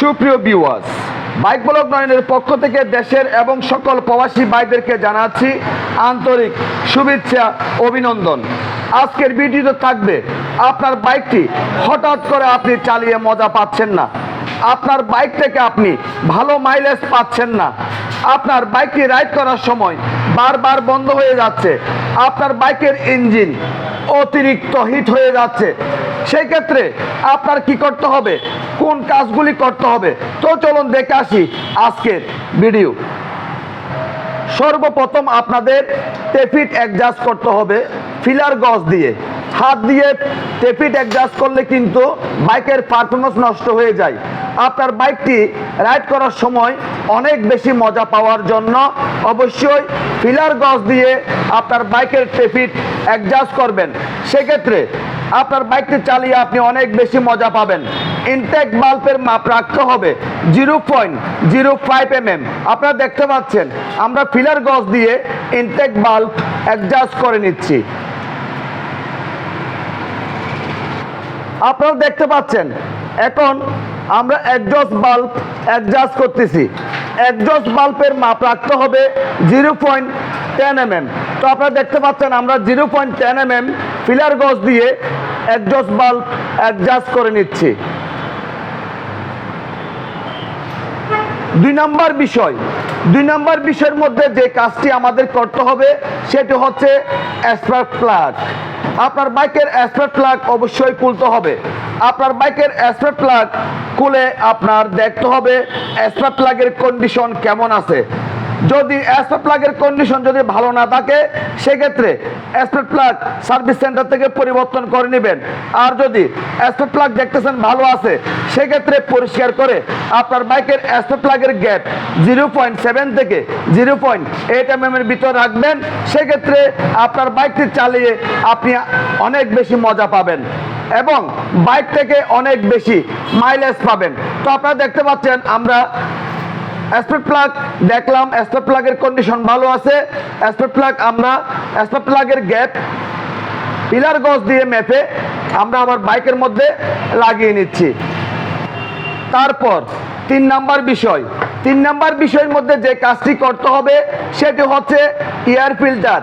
সুপ্রিয় বিওয়াস bike block নয়নের পক্ষ থেকে দেশের এবং সকল প্রবাসী ভাইদেরকে জানাচ্ছি আন্তরিক শুভেচ্ছা, অভিনন্দন। আজকের ভিডিওতে থাকবে, আপনার বাইকটি হঠাৎ করে আপনি চালিয়ে মজা পাচ্ছেন না। আপনার বাইক থেকে আপনি ভালো মাইলেজ পাচ্ছেন না। আপনার বাইকটি রাইড করার সময় বারবার বন্ধ হয়ে যাচ্ছে। আপনার বাইকের ইঞ্জিন অতিরিক্ত হিট হয়ে যাচ্ছে। সেই ক্ষেত্রে আপনার কি করতে হবে? কোন কাজগুলি করতে হবে? তো চলুন দেখে আসি আজকের ভিডিও। সর্বপ্রথম আপনাদের টেফিট অ্যাডজাস্ট করতে হবে ফিলার গজ দিয়ে। হাত দিয়ে টেফিট অ্যাডজাস্ট করলে কিন্তু বাইকের পারফরমেন্স নষ্ট হয়ে যায়। আপনার বাইকটি রাইড করার সময় অনেক বেশি মজা পাওয়ার জন্য অবশ্যই ফিলার গজ দিয়ে আপনার বাইকের টেফিট অ্যাডজাস্ট করবেন। সেক্ষেত্রে আপনার বাইকটি চালিয়ে আপনি অনেক বেশি মজা পাবেন। ইনটেক বাল্বের মাপ রাখতে হবে zero point zero five M M আপনারা দেখতে পাচ্ছেন, আমরা ফিলার গজ দিয়ে ইনটেক বাল্ব অ্যাডজাস্ট করে নিচ্ছি। আপনারা দেখতে পাচ্ছেন, এখন আমরা একজস্ট বাল্ব অ্যাডজাস্ট করতেছি। একজস্ট বাল্বের মাপ রাখতে হবে zero point ten M M তো আপনারা দেখতে পাচ্ছেন, আমরা zero point ten M M feeler gauge দিয়ে একজস্ট বাল্ব অ্যাডজাস্ট করে নিচ্ছি। দুই নম্বর বিষয়, দুই নম্বর বিষয়ের মধ্যে যে কাজটি আমাদের করতে হবে, সেটি হচ্ছে স্পার্ক প্লাগ। আপনার বাইকের স্পার্ক প্লাগ অবশ্যই খুলতে হবে। আপনার বাইকের স্পার্ক প্লাগ খুলে আপনার দেখতে হবে স্পার্ক প্লাগের কন্ডিশন কেমন আছে। যদি অ্যাসপেট প্লাগের কন্ডিশন যদি ভালো না থাকে, সেক্ষেত্রে অ্যাসপেট প্লাগ সার্ভিস সেন্টার থেকে পরিবর্তন করে নেবেন। আর যদি অ্যাসপেট প্লাগ দেখতেছেন ভালো আছে, সেক্ষেত্রে পরিষ্কার করে আপনার বাইকের অ্যাসপেট প্লাগের গ্যাপ জিরো পয়েন্ট সেভেন থেকে জিরো পয়েন্ট এইট এম এর ভিতর রাখবেন। সেক্ষেত্রে আপনার বাইকটি চালিয়ে আপনি অনেক বেশি মজা পাবেন এবং বাইক থেকে অনেক বেশি মাইলেজ পাবেন। তো আপনারা দেখতে পাচ্ছেন, আমরা অ্যাসপেক্ট প্লাগ দেখলাম অ্যাসপেক্ট প্লাগের কন্ডিশন ভালো আছে। অ্যাসপেক্ট প্লাগ আমরা অ্যাসপেক্ট প্লাগের গ্যাপ পিলার গজ দিয়ে মেপে আমরা আমার বাইকের মধ্যে লাগিয়ে নিচ্ছি। তারপর, তিন নাম্বার বিষয়। তিন নাম্বার বিষয়ের মধ্যে যে কাজটি করতে হবে, সেটি হচ্ছে এয়ার ফিল্টার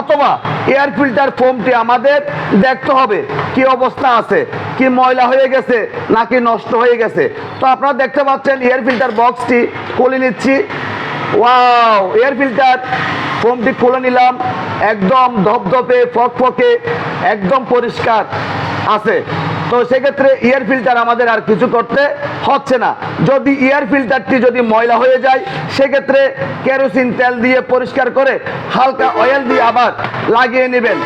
অথবা এয়ার ফিল্টার ফোমটি আমাদের দেখতে হবে। কি অবস্থা আছে? কি ময়লা হয়ে গেছে নাকি নষ্ট হয়ে গেছে? তো আপনারা দেখতে পাচ্ছেন এয়ার ফিল্টার বক্সটি খুলে নিচ্ছি। ওয়াও, এয়ার ফিল্টার ফোমটি খুলে নিলাম। একদম ধপধপে, ফকফকে, একদম পরিষ্কার আছে। তো সেক্ষেত্রে এয়ার ফিল্টার আমাদের আর কিছু করতে হচ্ছে না। যদি এয়ার ফিল্টারটি যদি ময়লা হয়ে যায়, সেক্ষেত্রে কেরোসিন তেল দিয়ে পরিষ্কার করে হালকা অয়েল দিয়ে আবার লাগিয়ে নেবেন।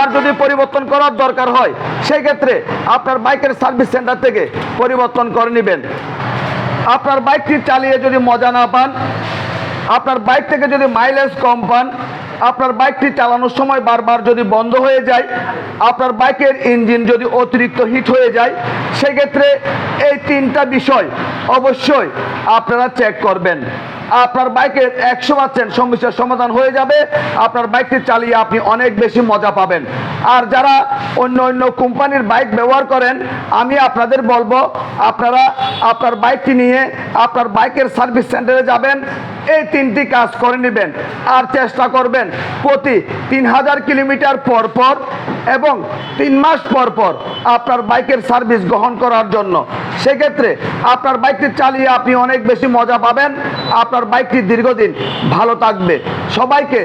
আর যদি পরিবর্তন করার দরকার হয়, সেক্ষেত্রে আপনার বাইকের সার্ভিস সেন্টার থেকে পরিবর্তন করে নেবেন। আপনার বাইকটি চালিয়ে যদি মজা না পান, আপনার বাইক থেকে যদি মাইলেজ কম পান আপনার বাইকটি চালানোর সময় বারবার যদি বন্ধ হয়ে যায়, আপনার বাইকের ইঞ্জিন যদি অতিরিক্ত হিট হয়ে যায়, সেক্ষেত্রে এই তিনটা বিষয় অবশ্যই আপনারা চেক করবেন। আপনার বাইকের একশো পার্সেন্ট সমস্যার সমাধান হয়ে যাবে, আপনার বাইকটি চালিয়ে আপনি অনেক বেশি মজা পাবেন। আর যারা অন্য অন্য কোম্পানির বাইক ব্যবহার করেন, আমি আপনাদের বলব, আপনারা আপনার বাইকটি নিয়ে আপনার বাইকের সার্ভিস সেন্টারে যাবেন এই তিনটি কাজ করে নেবেন। আর চেষ্টা করবেন প্রতি তিন হাজার কিলোমিটার পর পর এবং তিন মাস পর পর আপনার বাইকের সার্ভিস গ্রহণ করার জন্য। সেক্ষেত্রে আপনার বাইকটি চালিয়ে আপনি অনেক বেশি মজা পাবেন। আপনার বাইকটি দীর্ঘদিন ভালো থাকবে। সবাইকে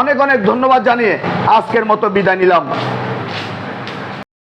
অনেক অনেক ধন্যবাদ জানিয়ে আজকের মতো বিদায় নিলাম।